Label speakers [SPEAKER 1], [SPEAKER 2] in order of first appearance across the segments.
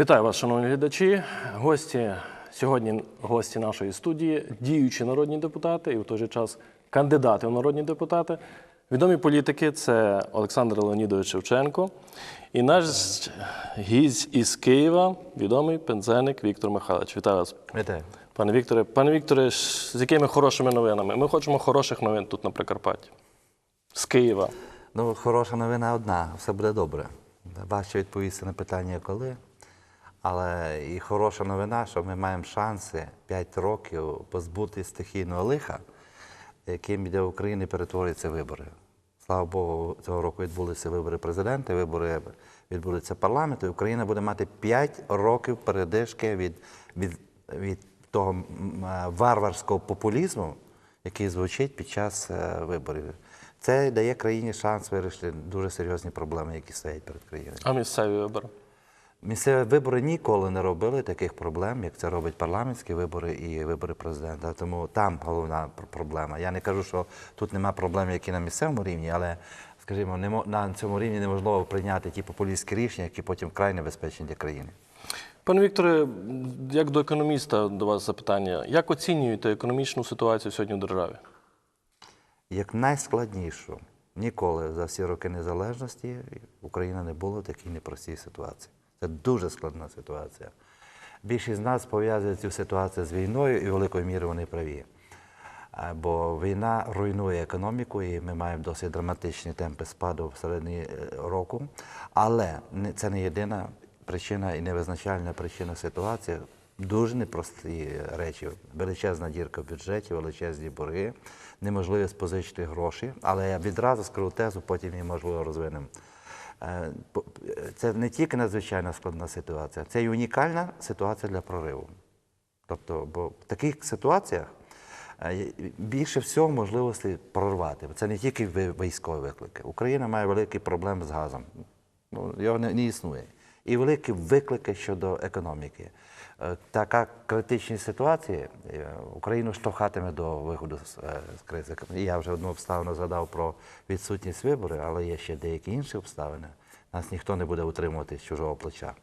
[SPEAKER 1] Вітаю вас, шановні глядачі. Гості сьогодні гості нашої студії, діючі народні депутати і в той же час кандидати в народні депутати. Відомі політики це Олександр Леонідович Шевченко і наш гість із Києва, відомий пензенник Віктор Михайлович. Вітаю вас,
[SPEAKER 2] Вітаю.
[SPEAKER 1] пане Вікторе. Пане Вікторе, з якими хорошими новинами? Ми хочемо хороших новин тут на Прикарпатті. З Києва.
[SPEAKER 2] Ну, хороша новина одна, все буде добре. Важче відповісти на питання коли. Але і хороша новина, що ми маємо шанси 5 років позбути стихійного лиха, яким для України перетворюються вибори. Слава Богу, цього року відбулися вибори президента, вибори відбудуться парламенту, і Україна буде мати 5 років передишки від, від, від того е, варварського популізму, який звучить під час е, виборів. Це дає країні шанс вирішити дуже серйозні проблеми, які стоять перед країною.
[SPEAKER 1] А місцеві вибори.
[SPEAKER 2] Місцеві вибори ніколи не робили таких проблем, як це робить парламентські вибори і вибори президента. Тому там головна проблема. Я не кажу, що тут нема проблем, які на місцевому рівні, але, скажімо, на цьому рівні неможливо прийняти ті популістські рішення, які потім вкрай небезпечні для країни.
[SPEAKER 1] Пане Вікторе, як до економіста до вас запитання. Як оцінюєте економічну ситуацію сьогодні в державі?
[SPEAKER 2] Як найскладнішу ніколи за всі роки незалежності Україна не була в такій непростій ситуації. Це дуже складна ситуація. Більшість з нас пов'язує цю ситуацію з війною, і великою мірою вони праві. Бо війна руйнує економіку, і ми маємо досить драматичні темпи спаду в середині е, року. Але це не єдина причина і невизначальна причина ситуації. Дуже непрості речі. Величезна дірка в бюджеті, величезні борги, неможливість позичити гроші. Але я відразу скажу тезу, потім її можливо розвинемо. Е, Це не тільки надзвичайно складна ситуація, це й унікальна ситуація для прориву. Тобто, бо в таких ситуаціях е, більше всього можливостей прорвати. Це не тільки військові виклики. Україна має великі проблеми з газом. Ну, його не, не існує. І великі виклики щодо економіки. Е, Така критична ситуація е, Україну штовхатиме до виходу з, е, кризи. Я вже одну обставину згадав про відсутність виборів, але є ще деякі інші обставини. Нас ніхто не буде утримувати з чужого плеча.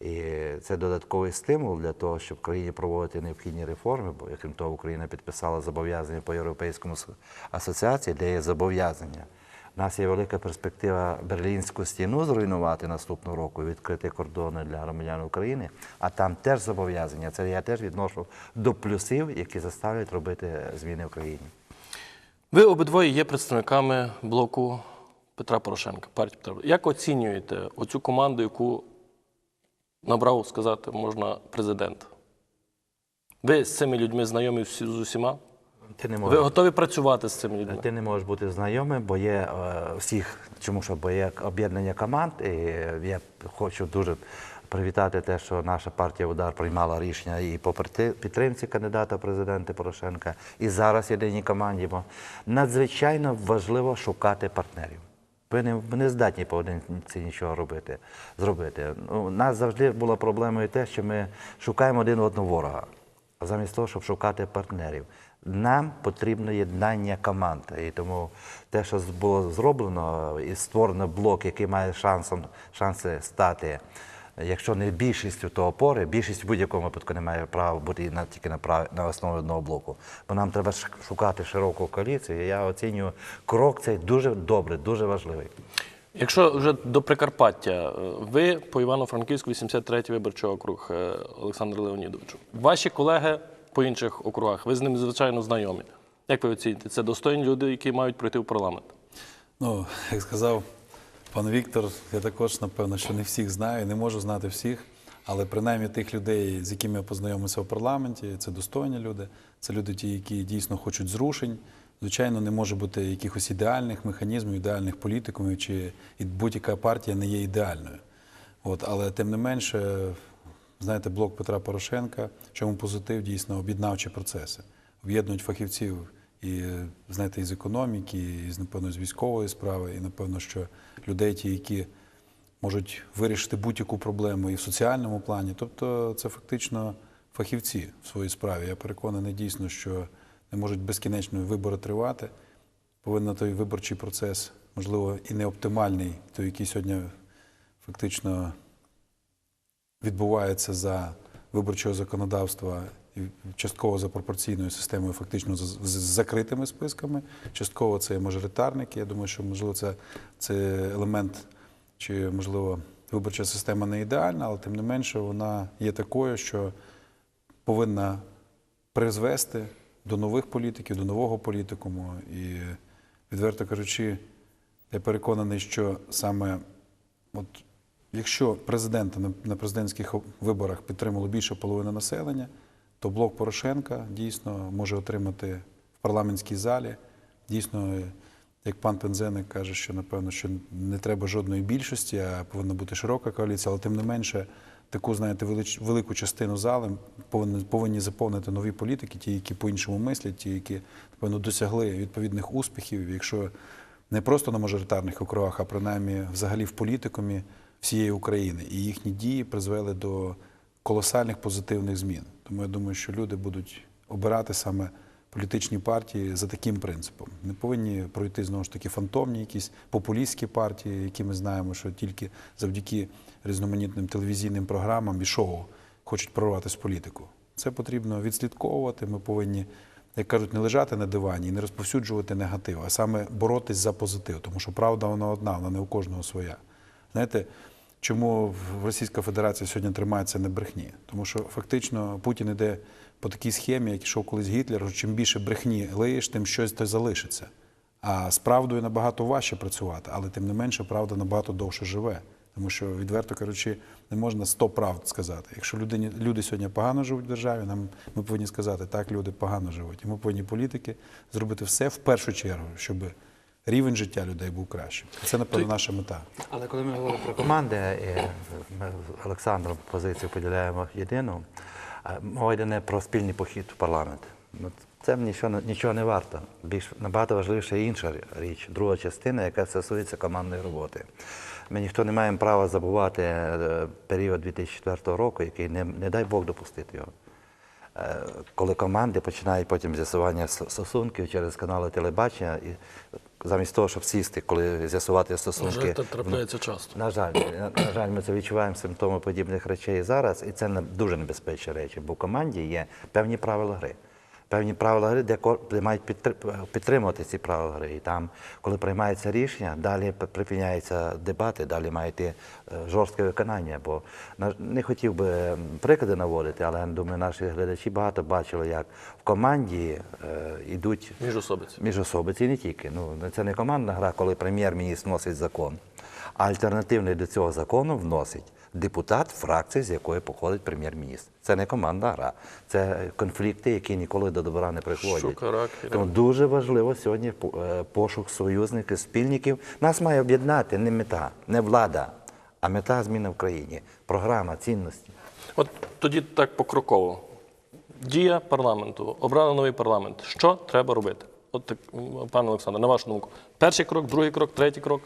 [SPEAKER 2] І це додатковий стимул для того, щоб в країні проводити необхідні реформи, бо, крім того, Україна підписала зобов'язання по Європейському асоціації, де є зобов'язання. У нас є велика перспектива Берлінську стіну зруйнувати наступного року, відкрити кордони для громадян України, а там теж зобов'язання. Це я теж відношу до плюсів, які заставлять робити зміни в країні.
[SPEAKER 1] Ви обидвоє є представниками блоку Петра Порошенка, партії Петра. Як оцінюєте оцю команду, яку набрав сказати можна президент? Ви з цими людьми знайомі з усіма?
[SPEAKER 2] Ти не
[SPEAKER 1] Ви готові працювати з цими людьми?
[SPEAKER 2] Ти не можеш бути знайомим, бо є е, всіх, чому що, бо є об'єднання команд. І я хочу дуже привітати те, що наша партія Удар приймала рішення і по підтримці кандидата в президенти Порошенка, і зараз єдиній команді. Бо надзвичайно важливо шукати партнерів. Ви не, ви не здатні поодинці нічого робити, зробити. Ну, у нас завжди була проблемою те, що ми шукаємо один одного ворога замість того, щоб шукати партнерів. Нам потрібно єднання команд. І тому те, що було зроблено і створено блок, який має шансом, шанси стати, якщо не більшістю, то опори, більшість в будь-якому випадку не має права бути на, тільки на, прав, на основі одного блоку. Бо нам треба шукати широку коаліцію. І я оцінюю крок цей дуже добре, дуже важливий.
[SPEAKER 1] Якщо вже до Прикарпаття, е, ви по Івано-Франківську, 83-й виборчий округ е, Олександр Леонідовичу. Ваші колеги по інших округах, ви з ними звичайно знайомі. Як ви оціните? Це достойні люди, які мають пройти в парламент.
[SPEAKER 3] Ну, як сказав пан Віктор, я також, напевно, що не всіх знаю, не можу знати всіх, але принаймні тих людей, з якими я познайомився в парламенті, це достойні люди, це люди, ті, які дійсно хочуть зрушень. Звичайно, не може бути якихось ідеальних механізмів, ідеальних політикумів, чи будь-яка партія не є ідеальною. От, але тим не менше, знаєте, блок Петра Порошенка, чому позитив дійсно об'єднавчі процеси, об'єднують фахівців і знаєте, із економіки, і напевно з військової справи, і напевно, що людей, ті, які можуть вирішити будь-яку проблему і в соціальному плані. Тобто, це фактично фахівці в своїй справі. Я переконаний дійсно, що не можуть безкінечно вибори тривати. Повинен той виборчий процес, можливо, і не оптимальний, той, який сьогодні фактично відбувається за виборчого законодавства частково за пропорційною системою, фактично з закритими списками. Частково це мажоритарники. Я думаю, що можливо це, це елемент, чи можливо виборча система не ідеальна, але тим не менше вона є такою, що повинна призвести до нових політиків, до нового політикуму. І, відверто кажучи, я переконаний, що саме от, якщо президента на, президентських виборах підтримало більше половини населення, то блок Порошенка дійсно може отримати в парламентській залі. Дійсно, як пан Пензеник каже, що напевно, що не треба жодної більшості, а повинна бути широка коаліція, але тим не менше, таку, знаєте, велику частину зали повинні, повинні заповнити нові політики, ті, які по-іншому мислять, ті, які, напевно, досягли відповідних успіхів, якщо не просто на мажоритарних округах, а принаймні взагалі в політикумі всієї України. І їхні дії призвели до колосальних позитивних змін. Тому я думаю, що люди будуть обирати саме політичні партії за таким принципом. Не повинні пройти знову ж таки фантомні, якісь популістські партії, які ми знаємо, що тільки завдяки різноманітним телевізійним програмам і шоу хочуть прорватися в політику. Це потрібно відслідковувати. Ми повинні, як кажуть, не лежати на дивані і не розповсюджувати негатив, а саме боротись за позитив, тому що правда вона одна, вона не у кожного своя. Знаєте, чому Російська Федерація сьогодні тримається на брехні? Тому що фактично Путін іде по такій схемі, як ішов колись Гітлер, що чим більше брехні лиєш, тим щось то залишиться. А з правдою набагато важче працювати, але тим не менше правда набагато довше живе. Тому що, відверто кажучи, не можна сто правд сказати. Якщо людині, люди сьогодні погано живуть в державі, нам ми повинні сказати, так, люди погано живуть. І ми повинні політики зробити все в першу чергу, щоб рівень життя людей був кращим. Це, напевно, наша мета.
[SPEAKER 2] Але коли ми говоримо про команди, ми з Олександром позицію поділяємо єдину, мова йде не про спільний похід в парламент. Ну, Це нічого, нічого не варто. Більш набагато важливіша інша річ, друга частина, яка стосується командної роботи. Ми ніхто не маємо права забувати е, період 2004 року, який не, не дай Бог допустити його. Е, коли команди починають потім з'ясування стосунків через канали телебачення, і замість того, щоб сісти, коли з'ясувати стосунки.
[SPEAKER 1] це трапляється часто.
[SPEAKER 2] На жаль, на, на жаль, ми це відчуваємо симптоми подібних речей зараз, і це дуже небезпечні речі, бо в команді є певні правила гри. Певні правила гри, де, де мають підтр- підтримувати ці правила гри. І там, коли приймається рішення, далі припиняються дебати, далі має йти е, жорстке виконання. Бо не хотів би приклади наводити, але думаю, наші глядачі багато бачили, як в команді е, йдуть
[SPEAKER 1] Міжособиці.
[SPEAKER 2] Міжособиці не тільки. Ну, це не командна гра, коли прем'єр-міністр вносить закон, а альтернативний до цього закону вносить депутат фракції, з якої походить прем'єр-міністр. Це не командна гра, це конфлікти, які ніколи до добра не приходять. Тому дуже важливо сьогодні е, пошук союзників, спільників. Нас має об'єднати не мета, не влада, а мета зміни в країні, програма, цінності.
[SPEAKER 1] От тоді так покроково. Дія парламенту, обрано новий парламент. Що треба робити? От так, пане Олександр, на вашу думку, перший крок, другий крок, третій крок.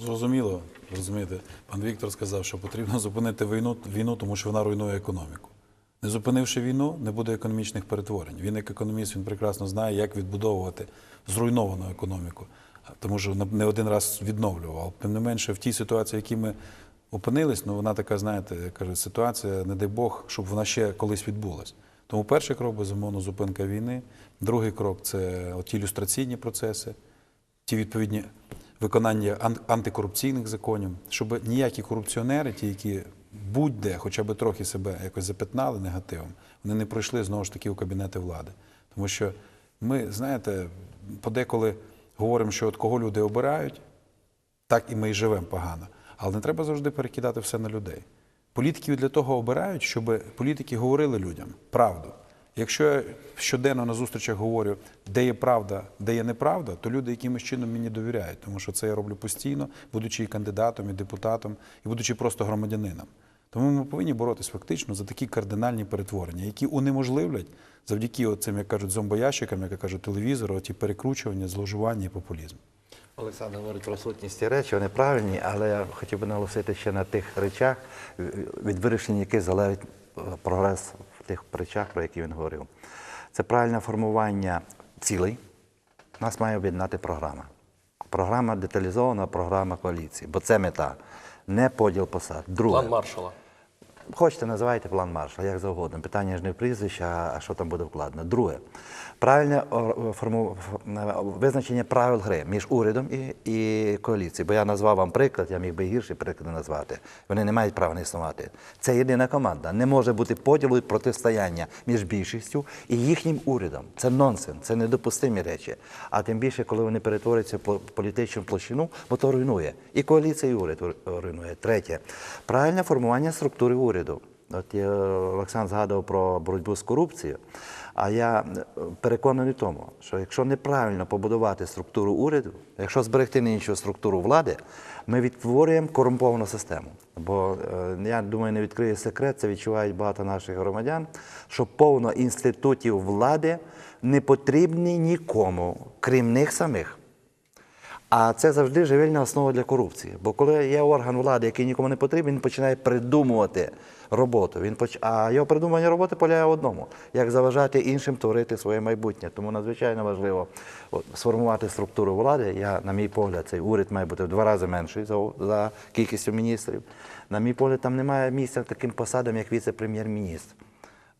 [SPEAKER 3] Зрозуміло, розумієте. Пан Віктор сказав, що потрібно зупинити війну, війну, тому що вона руйнує економіку. Не зупинивши війну, не буде економічних перетворень. Він, як економіст, він прекрасно знає, як відбудовувати зруйновану економіку, тому що не один раз відновлював. Тим не менше, в тій ситуації, в якій ми опинились, ну вона така, знаєте, кажуть, ситуація, не дай Бог, щоб вона ще колись відбулась. Тому перший крок, безумовно, зупинка війни. Другий крок це ті ілюстраційні процеси, ті відповідні виконання ан- антикорупційних законів, щоб ніякі корупціонери, ті, які будь-де, хоча б трохи себе якось запятнали негативом, вони не пройшли знову ж таки у кабінети влади. Тому що ми, знаєте, подеколи говоримо, що от кого люди обирають, так і ми і живемо погано. Але не треба завжди перекидати все на людей. Політиків для того обирають, щоб політики говорили людям правду. Якщо я щоденно на зустрічах говорю, де є правда, де є неправда, то люди якимось чином мені довіряють, тому що це я роблю постійно, будучи і кандидатом, і депутатом, і будучи просто громадянином. Тому ми повинні боротися фактично за такі кардинальні перетворення, які унеможливлять завдяки цим, як кажуть, зомбоящикам, як я кажу, телевізору, ті перекручування, зловживання і популізм.
[SPEAKER 2] Олександр говорить про сутність ці речі, вони правильні, але я хотів би наголосити ще на тих речах, від вирішення яких залежить е, прогрес тих речах, про які він говорив. Це правильне формування цілей. Нас має об'єднати програма. Програма деталізована, програма коаліції, бо це мета, не поділ посад. Друге,
[SPEAKER 1] План маршала.
[SPEAKER 2] Хочете, називайте план маршала, як завгодно. Питання ж не в прізвище, а що там буде вкладено. Друге, правильне форму, визначення правил гри між урядом і, і коаліцією. Бо я назвав вам приклад, я міг би гірші приклади назвати. Вони не мають права не існувати. Це єдина команда. Не може бути поділу і протистояння між більшістю і їхнім урядом. Це нонсенс, це недопустимі речі. А тим більше, коли вони перетворюються в по- політичну площину, бо то руйнує. І коаліція, і уряд руйнує. Третє, правильне формування структури уряду. От я, Олександр згадував про боротьбу з корупцією. А я е, переконаний в тому, що якщо неправильно побудувати структуру уряду, якщо зберегти нинішню структуру влади, ми відтворюємо корумповану систему. Бо е, я думаю, не відкрию секрет, це відчувають багато наших громадян, що повно інститутів влади не потрібні нікому, крім них самих. А це завжди живельна основа для корупції. Бо коли є орган влади, який нікому не потрібен, він починає придумувати роботу. Він поч... А його придумання роботи полягає в одному: як заважати іншим творити своє майбутнє. Тому надзвичайно важливо от, сформувати структуру влади. Я, на мій погляд, цей уряд має бути в два рази менший за, за кількістю міністрів. На мій погляд, там немає місця таким посадам, як віце-прем'єр-міністр.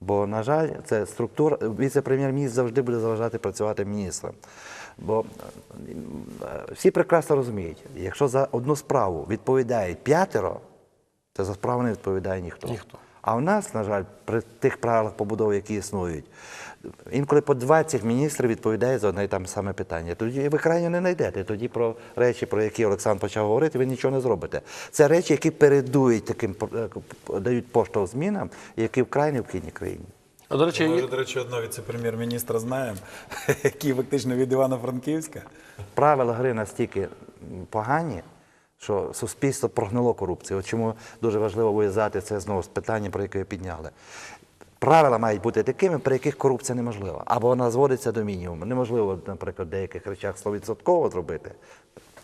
[SPEAKER 2] Бо, на жаль, це структура, віце-прем'єр-міністр завжди буде заважати працювати міністрам. Бо е, всі прекрасно розуміють, якщо за одну справу відповідають п'ятеро, то за справу не відповідає ніхто.
[SPEAKER 1] Ніхто.
[SPEAKER 2] А в нас, на жаль, при тих правилах побудови, які існують, інколи по 20 міністрів відповідає за одне і те саме питання. Тоді ви крайне не знайдете. Тоді про речі, про які Олександр почав говорити, ви нічого не зробите. Це речі, які передують таким е, дають поштовх змінам, які вкрай необхідні країні.
[SPEAKER 1] А, до речі,
[SPEAKER 3] Ми вже, до речі, одного віце-прем'єр-міністра знаємо, який фактично від Івано-Франківська.
[SPEAKER 2] Правила гри настільки погані, що суспільство прогнило корупцію. От чому дуже важливо виїздати це знову з питання, про яке підняли. Правила мають бути такими, при яких корупція неможлива. Або вона зводиться до мінімуму. Неможливо, наприклад, в деяких речах 100% зробити,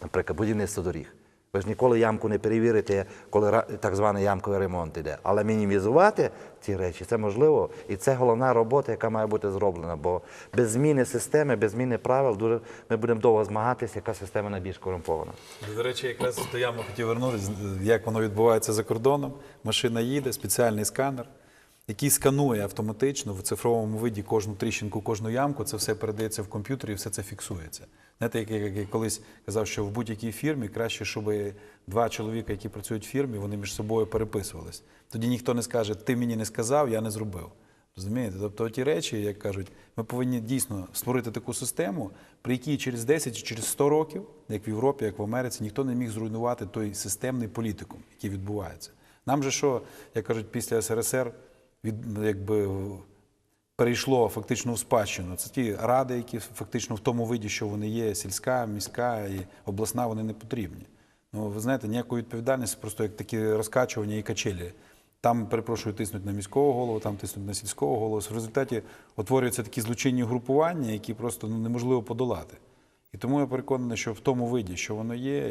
[SPEAKER 2] наприклад, будівництво доріг. Ви ж ніколи ямку не перевірите, коли так званий ямковий ремонт йде. Але мінімізувати ці речі це можливо. І це головна робота, яка має бути зроблена. Бо без зміни системи, без зміни правил дуже ми будемо довго змагатися, яка система найбільш корумпована.
[SPEAKER 3] До речі, якраз до ями хотів вернутися, як воно відбувається за кордоном. Машина їде, спеціальний сканер, який сканує автоматично в цифровому виді кожну тріщинку, кожну ямку. Це все передається в комп'ютер і все це фіксується. Знаєте, як я колись казав, що в будь-якій фірмі краще, щоб два чоловіка, які працюють в фірмі, вони між собою переписувались. Тоді ніхто не скаже, ти мені не сказав, я не зробив. Розумієте? Тобто ті речі, як кажуть, ми повинні дійсно створити таку систему, при якій через 10 чи через 100 років, як в Європі, як в Америці, ніхто не міг зруйнувати той системний політикум, який відбувається. Нам же що, як кажуть, після СРСР від, якби, перейшло фактично в спадщину. Це ті ради, які фактично в тому виді, що вони є, сільська, міська і обласна, вони не потрібні. Ну, ви знаєте, ніякої відповідальності, просто як такі розкачування і качелі. Там, перепрошую, тиснуть на міського голову, там тиснуть на сільського голову. В результаті утворюються такі злочинні групування, які просто ну, неможливо подолати. І тому я переконаний, що в тому виді, що воно є,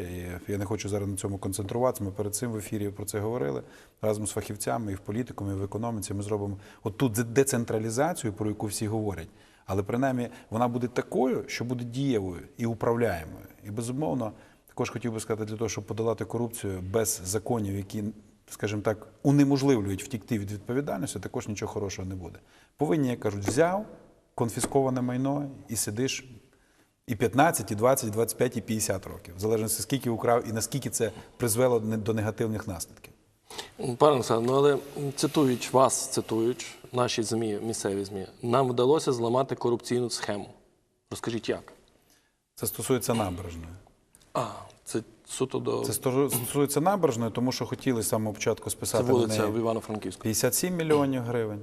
[SPEAKER 3] і я не хочу зараз на цьому концентруватися. Ми перед цим в ефірі про це говорили разом з фахівцями і в політикумі, і в економіці. Ми зробимо оту децентралізацію, про яку всі говорять. Але принаймні вона буде такою, що буде дієвою і управляємою. І безумовно, також хотів би сказати, для того, щоб подолати корупцію без законів, які, скажімо так, унеможливлюють втікти від відповідальності, також нічого хорошого не буде. Повинні, як кажуть, взяв конфісковане майно і сидиш і 15, і 20, і 25, і 50 років, в залежності скільки украв і наскільки це призвело до негативних наслідків.
[SPEAKER 1] Пане Олександр, ну але цитують вас, цитують наші ЗМІ, місцеві ЗМІ, нам вдалося зламати корупційну схему. Розкажіть, як?
[SPEAKER 3] Це стосується набережної.
[SPEAKER 1] А, це суто до
[SPEAKER 3] Це стосується набережної, тому що хотіли з самого початку
[SPEAKER 1] це
[SPEAKER 3] списати на неї
[SPEAKER 1] в Івано-Франківську.
[SPEAKER 3] 57 мільйонів гривень.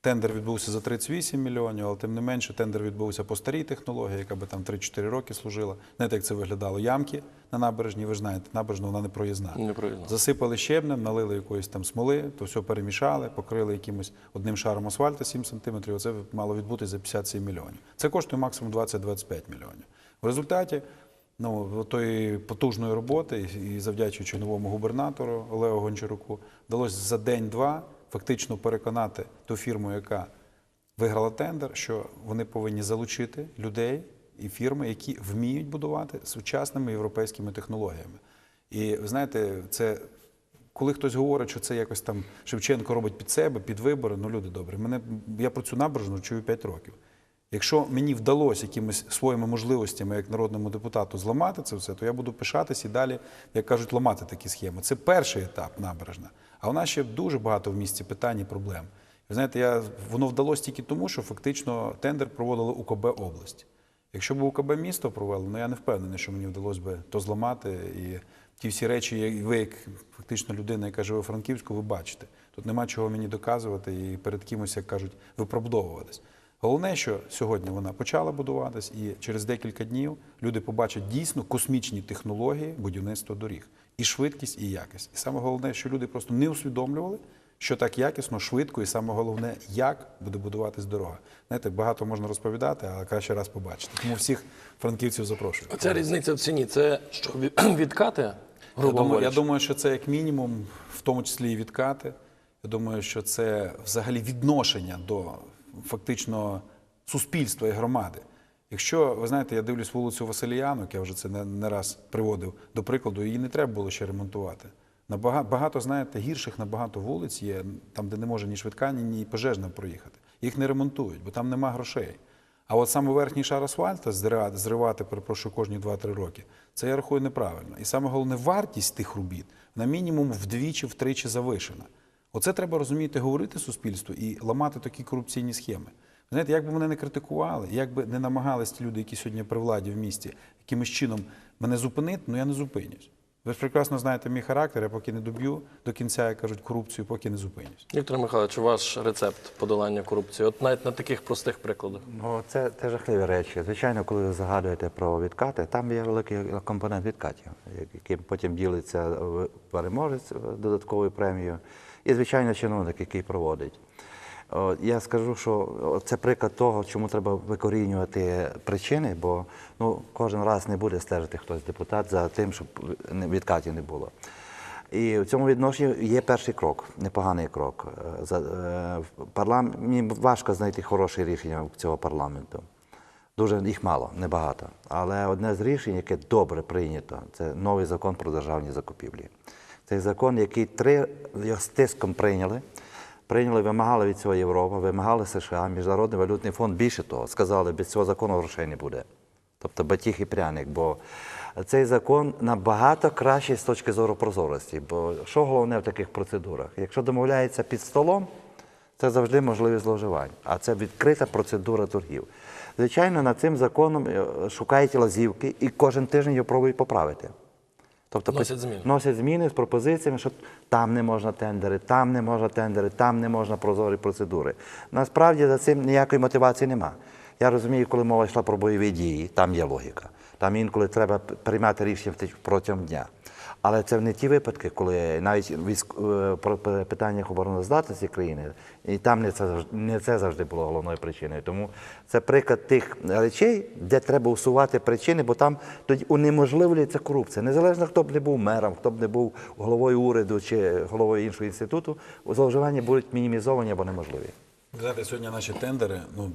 [SPEAKER 3] Тендер відбувся за 38 мільйонів, але тим не менше тендер відбувся по старій технології, яка би там 3-4 роки служила. Знаєте, як це виглядало? Ямки на набережні, ви ж знаєте, набережна вона не проїзна.
[SPEAKER 1] Не проїзна.
[SPEAKER 3] Засипали щебнем, налили якоїсь там смоли, то все перемішали, покрили якимось одним шаром асфальту 7 сантиметрів. Оце мало відбутися за 57 мільйонів. Це коштує максимум 20-25 мільйонів. В результаті ну, тої потужної роботи, і завдячуючи новому губернатору Олегу Гончаруку, вдалося за день-два фактично переконати ту фірму, яка виграла тендер, що вони повинні залучити людей і фірми, які вміють будувати сучасними європейськими технологіями. І ви знаєте, це коли хтось говорить, що це якось там Шевченко робить під себе, під вибори, ну люди добрі. Мене я про цю набережну чую 5 років. Якщо мені вдалося якимись своїми можливостями як народному депутату зламати це все, то я буду пишатись і далі, як кажуть, ламати такі схеми. Це перший етап набережна. А у нас ще дуже багато в місті питань і проблем. Ви знаєте, я, воно вдалося тільки тому, що фактично тендер проводило УКБ область. Якщо б УКБ місто провело, ну я не впевнений, що мені вдалося би то зламати. І ті всі речі, ви, як фактично людина, яка живе у Франківську, ви бачите. Тут нема чого мені доказувати і перед кимось, як кажуть, виправдовуватись. Головне, що сьогодні вона почала будуватись, і через декілька днів люди побачать дійсно космічні технології будівництва доріг, і швидкість, і якість. І саме головне, що люди просто не усвідомлювали, що так якісно, швидко, і саме головне, як буде будуватись дорога. Знаєте, багато можна розповідати, але краще раз побачити. Тому всіх франківців запрошую.
[SPEAKER 1] Оця різниця в ціні це що від- відкати?
[SPEAKER 3] Я думаю, я думаю, що це як мінімум, в тому числі і відкати. Я думаю, що це взагалі відношення до фактично суспільства і громади. Якщо ви знаєте, я дивлюсь вулицю Василіянок, я вже це не, не раз приводив до прикладу, її не треба було ще ремонтувати. Набагато багато, знаєте, гірших набагато вулиць є, там, де не може ні швидка, ні, ні пожежна проїхати. Їх не ремонтують, бо там нема грошей. А от саме верхній шар асфальту зривати, зривати, перепрошую, кожні 2-3 роки, це я рахую неправильно. І саме головне, вартість тих робіт на мінімум вдвічі-втричі завишена. Оце треба розуміти, говорити суспільству і ламати такі корупційні схеми. Знаєте, як би мене не критикували, як би не намагались ті люди, які сьогодні при владі в місті, якимось чином мене зупинити, ну я не зупинюсь. Ви ж прекрасно знаєте мій характер, я поки не доб'ю до кінця, як кажуть, корупцію, поки не зупинюсь.
[SPEAKER 1] Віктор Михайлович, ваш рецепт подолання корупції? От навіть на таких простих прикладах.
[SPEAKER 2] Ну, це, це жахливі речі. Звичайно, коли ви згадуєте про відкати, там є великий компонент відкатів, яким потім ділиться переможець додатковою премією, і, звичайно, чиновник, який проводить. Я скажу, що це приклад того, чому треба викорінювати причини, бо ну, кожен раз не буде стежити хтось депутат за тим, щоб відкатів не було. І в цьому відношенні є перший крок, непоганий крок. Е, е, мені важко знайти хороше рішення цього парламенту. Дуже їх мало, небагато. Але одне з рішень, яке добре прийнято, це новий закон про державні закупівлі. Цей закон, який три його з тиском прийняли, прийняли, вимагали від цього Європа, вимагали США, Міжнародний валютний фонд. Більше того, сказали, без цього закону грошей не буде. Тобто батіг і пряник. Бо цей закон набагато кращий з точки зору прозорості. Бо що головне в таких процедурах? Якщо домовляється під столом, це завжди можливість зловживань. А це відкрита процедура торгів. Звичайно, над цим законом е, шукають лазівки і кожен тиждень його пробують поправити. Тобто носять
[SPEAKER 1] зміни.
[SPEAKER 2] носять зміни з пропозиціями, що там не можна тендери, там не можна тендери, там не можна прозорі процедури. Насправді за цим ніякої мотивації нема. Я розумію, коли мова йшла про бойові дії, там є логіка. Там інколи треба приймати рішення протягом дня. Але це не ті випадки, коли навіть військ... е, про питаннях обороноздатності країни, і там не це, не це завжди було головною причиною. Тому це приклад тих речей, де треба усувати причини, бо там тоді унеможливлюється корупція. Незалежно хто б не був мером, хто б не був головою уряду чи головою іншого інституту, зловживання будуть мінімізовані або неможливі.
[SPEAKER 3] Знаєте, сьогодні наші тендери, ну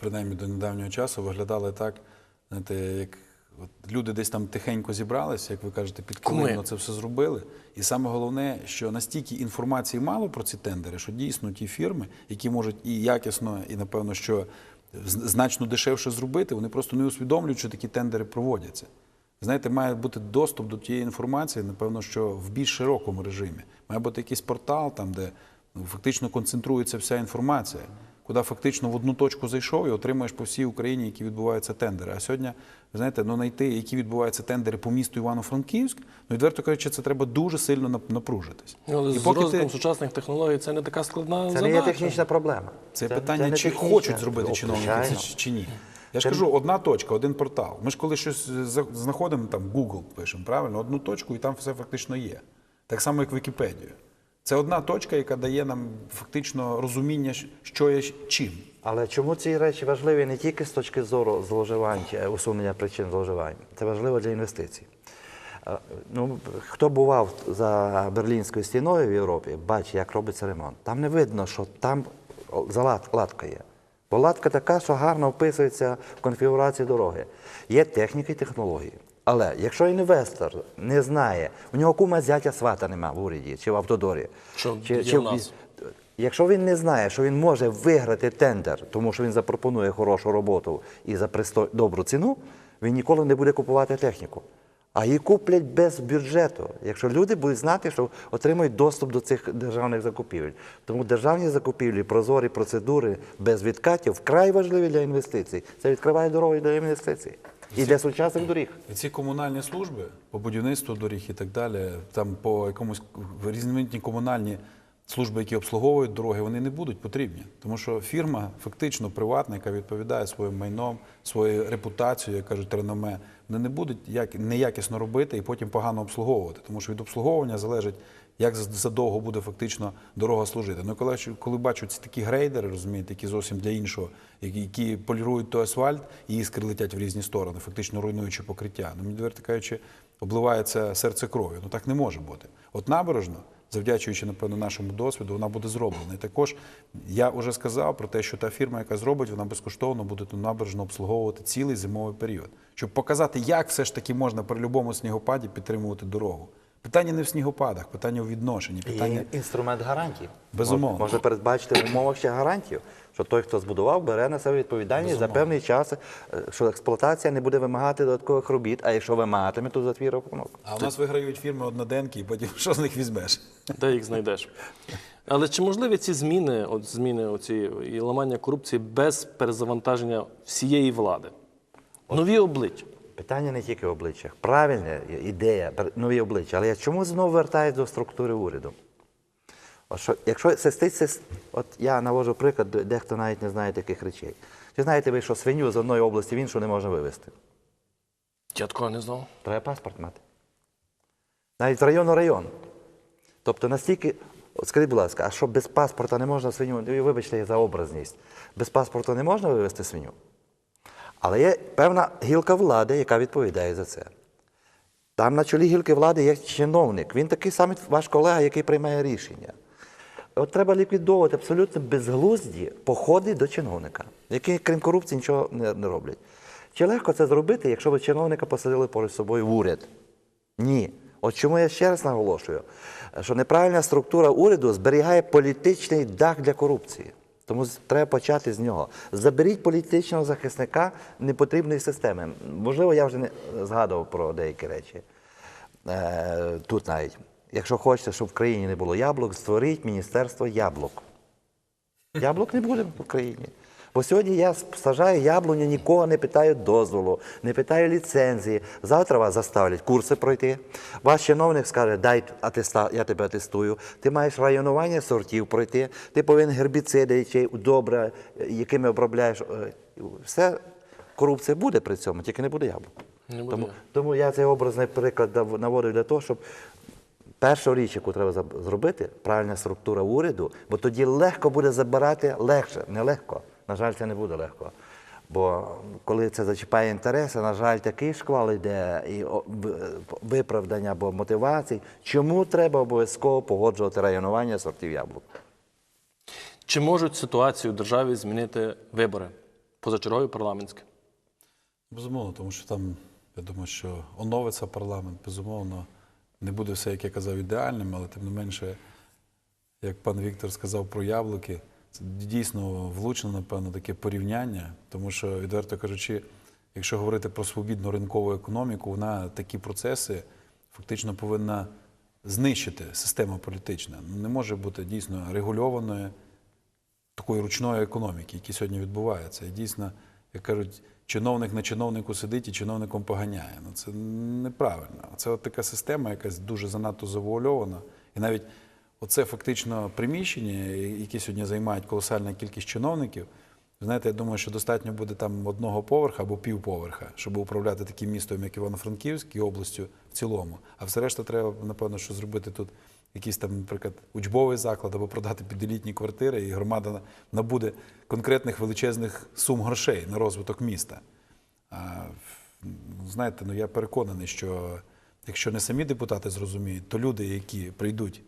[SPEAKER 3] принаймні до недавнього часу, виглядали так, знаєте, як от люди десь там тихенько зібралися, як ви кажете, під
[SPEAKER 1] Куми.
[SPEAKER 3] це все зробили. І саме головне, що настільки інформації мало про ці тендери, що дійсно ті фірми, які можуть і якісно, і напевно, що значно дешевше зробити, вони просто не усвідомлюють, що такі тендери проводяться. Знаєте, має бути доступ до тієї інформації, напевно, що в більш широкому режимі. Має бути якийсь портал, там, де ну, фактично концентрується вся інформація, куди фактично в одну точку зайшов і отримаєш по всій Україні, які відбуваються тендери. А сьогодні, ви знаєте, ну знайти, які відбуваються тендери по місту Івано-Франківськ, ну відверто кажучи, це треба дуже сильно напружитись.
[SPEAKER 1] Ну, Але
[SPEAKER 3] І
[SPEAKER 1] з
[SPEAKER 3] поки
[SPEAKER 1] розвитком
[SPEAKER 3] ти-
[SPEAKER 1] сучасних технологій це не така складна
[SPEAKER 2] Це
[SPEAKER 1] задача.
[SPEAKER 2] не є технічна проблема.
[SPEAKER 3] Це, питання,
[SPEAKER 2] не
[SPEAKER 3] чи
[SPEAKER 2] технічна.
[SPEAKER 3] хочуть зробити чиновники це чи- чи ні. Я ж кажу, одна точка, один портал. Ми ж коли щось знаходимо, там Google пишемо, правильно, одну точку, і там все фактично є. Так само, як Вікіпедію. Це одна точка, яка дає нам фактично розуміння, що є чим.
[SPEAKER 2] Але чому ці речі важливі не тільки з точки зору зловживань, е, усунення причин зловживань, це важливо для інвестицій. Е, Ну, хто бував за Берлінською стіною в Європі, бачить, як робиться ремонт. Там не видно, що там латка є. Бо латка така, що гарно вписується в конфігурацію дороги. Є техніка і технології. Але якщо інвестор не знає, у нього кума зятя свата нема в уряді чи в автодорі.
[SPEAKER 1] Що
[SPEAKER 2] чи, чи
[SPEAKER 1] в нас.
[SPEAKER 2] Якщо він не знає, що він може виграти тендер, тому що він запропонує хорошу роботу і за пристой... добру ціну, він ніколи не буде купувати техніку. А її куплять без бюджету, якщо люди будуть знати, що отримують доступ до цих державних закупівель. Тому державні закупівлі, прозорі процедури без відкатів вкрай важливі для інвестицій. Це відкриває дороги для інвестицій і для сучасних доріг.
[SPEAKER 3] І ці комунальні служби по будівництву доріг і так далі, там по якомусь різноманітні комунальні служби, які обслуговують дороги, вони не будуть потрібні. Тому що фірма, фактично приватна, яка відповідає своїм майном, своєю репутацією, як кажуть, реноме, вони не будуть як, неякісно робити і потім погано обслуговувати. Тому що від обслуговування залежить, як за- задовго буде фактично дорога служити. Ну, коли, коли бачу ці такі грейдери, розумієте, які зовсім для іншого, які, які полірують той асфальт, і іскри летять в різні сторони, фактично руйнуючи покриття. Ну, мені відверто кажучи, обливається серце кров'ю. Ну так не може бути. От набережно, завдячуючи, напевно, нашому досвіду, вона буде зроблена. І також я вже сказав про те, що та фірма, яка зробить, вона безкоштовно буде ту набережну обслуговувати цілий зимовий період, щоб показати, як все ж таки можна при будь-якому снігопаді підтримувати дорогу. Питання не в снігопадах, питання у відношенні. Питання
[SPEAKER 2] Є інструмент гарантій.
[SPEAKER 3] Безумовно.
[SPEAKER 2] Може передбачити в умовах ще гарантію, що той, хто збудував, бере на себе відповідальність за певний час, е, що експлуатація не буде вимагати додаткових робіт, а якщо вимагатиме, то за твій рахунок.
[SPEAKER 3] а у нас виграють фірми одноденки, і потім що з них візьмеш?
[SPEAKER 1] Де їх знайдеш? Але чи можливі ці зміни, от зміни оці і ламання корупції без перезавантаження всієї влади? Нові обличчя.
[SPEAKER 2] Питання не тільки в обличчях. Правильна ідея, нові обличчя. Але я чому знову вертаюсь до структури уряду? От що, якщо систить, сис- от я навожу приклад, дехто навіть не знає таких речей. Чи знаєте ви, що свиню з одної області в іншу не можна вивезти?
[SPEAKER 1] Я такого не знав.
[SPEAKER 2] Треба паспорт мати. Навіть з району район. Тобто настільки. От скажіть, будь ласка, а що без паспорта не можна свиню? Ну, Вибачте за образність. Без паспорта не можна вивезти свиню? Але є певна гілка влади, яка відповідає за це. Там на чолі гілки влади є чиновник. Він такий самий ваш колега, який приймає рішення. От треба ліквідовувати абсолютно безглузді походи до чиновника, які, крім корупції, нічого не, роблять. Чи легко це зробити, якщо ви чиновника посадили поруч собою в уряд? Ні. От чому я ще раз наголошую, що неправильна структура уряду зберігає політичний дах для корупції. Тому треба почати з нього. Заберіть політичного захисника непотрібної системи. Можливо, я вже не згадував про деякі речі. Е, тут навіть. Якщо хочете, щоб в країні не було яблук, створіть міністерство яблук. Яблук не буде в Україні. Бо сьогодні я сажаю яблуню, нікого не питаю дозволу, не питаю ліцензії. Завтра вас заставлять курси пройти. Ваш чиновник скаже, дай атеста, я тебе атестую. Ти маєш районування сортів пройти, ти повинен гербіциди чи добре, якими обробляєш. Е, Все, корупція буде при цьому, тільки не буде яблук.
[SPEAKER 1] Не буде.
[SPEAKER 2] Тому, тому я цей образний приклад наводив для того, щоб Перша річ, яку треба зробити, правильна структура уряду, бо тоді легко буде забирати легше, не легко. На жаль, це не буде легко. Бо коли це зачіпає інтереси, на жаль, такий шквал йде і виправдання або мотивацій. Чому треба обов'язково погоджувати районування сортів яблук?
[SPEAKER 1] Чи можуть ситуацію в державі змінити вибори? Позачергові парламентські?
[SPEAKER 3] Безумовно, тому що там, я думаю, що оновиться парламент, безумовно, не буде все, як я казав, ідеальним, але тим не менше, як пан Віктор сказав про яблуки, дійсно влучне, напевно, таке порівняння, тому що, відверто кажучи, якщо говорити про свобідну ринкову економіку, вона такі процеси фактично повинна знищити система політична. Не може бути дійсно регульованою такої ручної економіки, які сьогодні відбуваються. І дійсно, як кажуть, чиновник на чиновнику сидить і чиновником поганяє. Ну це неправильно. Це от така система, якась дуже занадто завуальована. І навіть оце фактично приміщення, яке сьогодні займають колосальна кількість чиновників. Знаєте, я думаю, що достатньо буде там одного поверха або півповерха, щоб управляти таким містом, як Івано-Франківськ і областю в цілому. А все решта треба, напевно, що зробити тут якийсь там, наприклад, учбовий заклад або продати піделітні квартири, і громада набуде конкретних величезних сум грошей на розвиток міста. А, ну, знаєте, ну я переконаний, що якщо не самі депутати зрозуміють, то люди, які прийдуть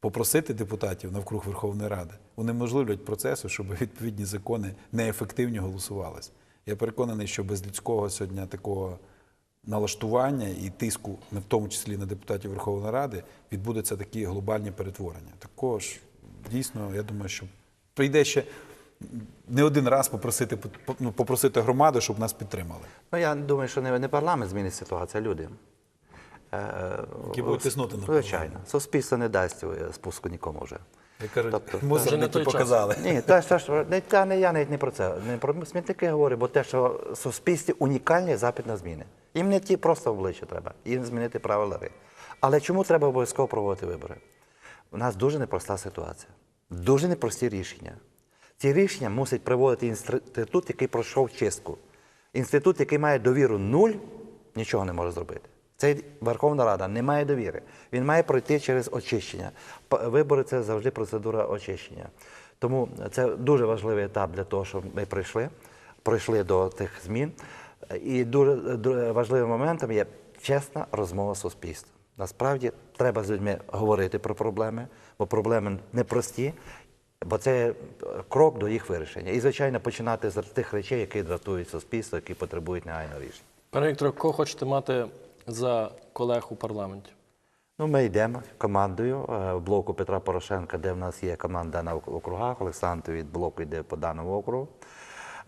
[SPEAKER 3] попросити депутатів навкруг Верховної Ради, унеможливлять процеси, щоб відповідні закони неефективні голосувалися. Я переконаний, що без людського сьогодні такого налаштування і тиску, в тому числі на депутатів Верховної Ради, відбудуться такі глобальні перетворення. Також дійсно, я думаю, що прийде ще не один раз попросити, ну, попросити громаду, щоб нас підтримали.
[SPEAKER 2] Ну, я думаю, що не, не парламент змінить ситуацію, а люди. Е,
[SPEAKER 3] Які будуть тиснути на
[SPEAKER 2] Звичайно. Суспільство не дасть е, спуску нікому вже.
[SPEAKER 3] Як кажуть,
[SPEAKER 2] Тобто,
[SPEAKER 3] мусорники
[SPEAKER 1] час.
[SPEAKER 3] показали.
[SPEAKER 2] Ні, те, те, що не, та, не я навіть не про це. Не про смітники говорю, бо те, що в суспільстві унікальний запит на зміни. Їм не ті просто обличчя треба, їм змінити правила гри. Але чому треба обов'язково проводити вибори? У нас дуже непроста ситуація, дуже непрості рішення. Ці рішення мусить приводити інститут, який пройшов чистку. Інститут, який має довіру нуль, нічого не може зробити. Цей Верховна Рада не має довіри. Він має пройти через очищення. Вибори це завжди процедура очищення. Тому це дуже важливий етап для того, щоб ми прийшли, прийшли до тих змін. І дуже важливим моментом є чесна розмова з суспільством. Насправді треба з людьми говорити про проблеми, бо проблеми непрості, бо це крок до їх вирішення. І, звичайно, починати з тих речей, які дратують суспільство, які потребують негайного рішення.
[SPEAKER 1] Пане Вікторе, кого хочете мати за колег у парламенті?
[SPEAKER 2] Ну, ми йдемо командою е, блоку Петра Порошенка, де в нас є команда на округах. Олександр від блоку йде по даному округу.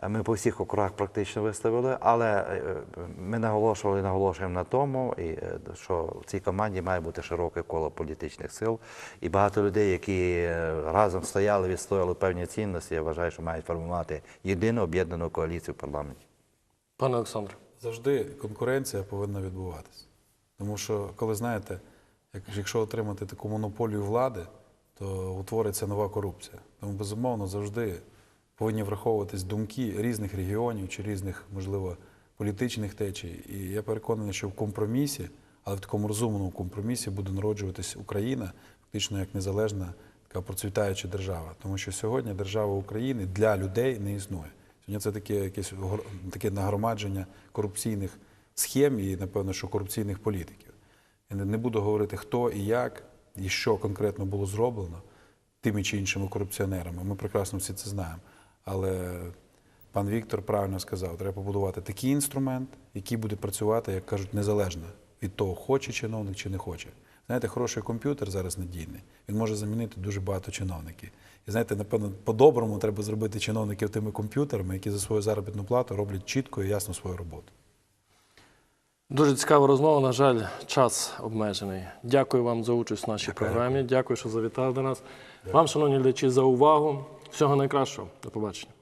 [SPEAKER 2] Е, Ми по всіх округах практично виставили, але е, ми наголошували і наголошуємо на тому, що в цій команді має бути широке коло політичних сил. І багато людей, які разом стояли, відстояли певні цінності, я вважаю, що мають формувати єдину об'єднану коаліцію в парламенті.
[SPEAKER 1] Пане Олександре,
[SPEAKER 3] Завжди конкуренція повинна відбуватися. Тому що, коли знаєте, якщо отримати таку монополію влади, то утвориться нова корупція. Тому, безумовно, завжди повинні враховуватись думки різних регіонів чи різних, можливо, політичних течій. І я переконаний, що в компромісі, але в такому розумному компромісі буде народжуватись Україна, фактично як незалежна така процвітаюча держава. Тому що сьогодні держава України для людей не існує. Сьогодні це таке якесь таке нагромадження корупційних схем і, напевно, що корупційних політиків. Я не буду говорити, хто і як, і що конкретно було зроблено тими чи іншими корупціонерами. Ми прекрасно всі це знаємо. Але пан Віктор правильно сказав, треба побудувати такий інструмент, який буде працювати, як кажуть, незалежно від того, хоче чиновник чи не хоче. Знаєте, хороший комп'ютер зараз надійний, він може замінити дуже багато чиновників. І знаєте, напевно, по-доброму треба зробити чиновників тими комп'ютерами, які за свою заробітну плату роблять чітко і ясно свою роботу.
[SPEAKER 1] дуже цікава розмова. На жаль, час обмежений. Дякую вам за участь в нашій програмі. Дякую, що завітали до нас. Вам, шановні глядачі, за увагу. Всього найкращого. До побачення.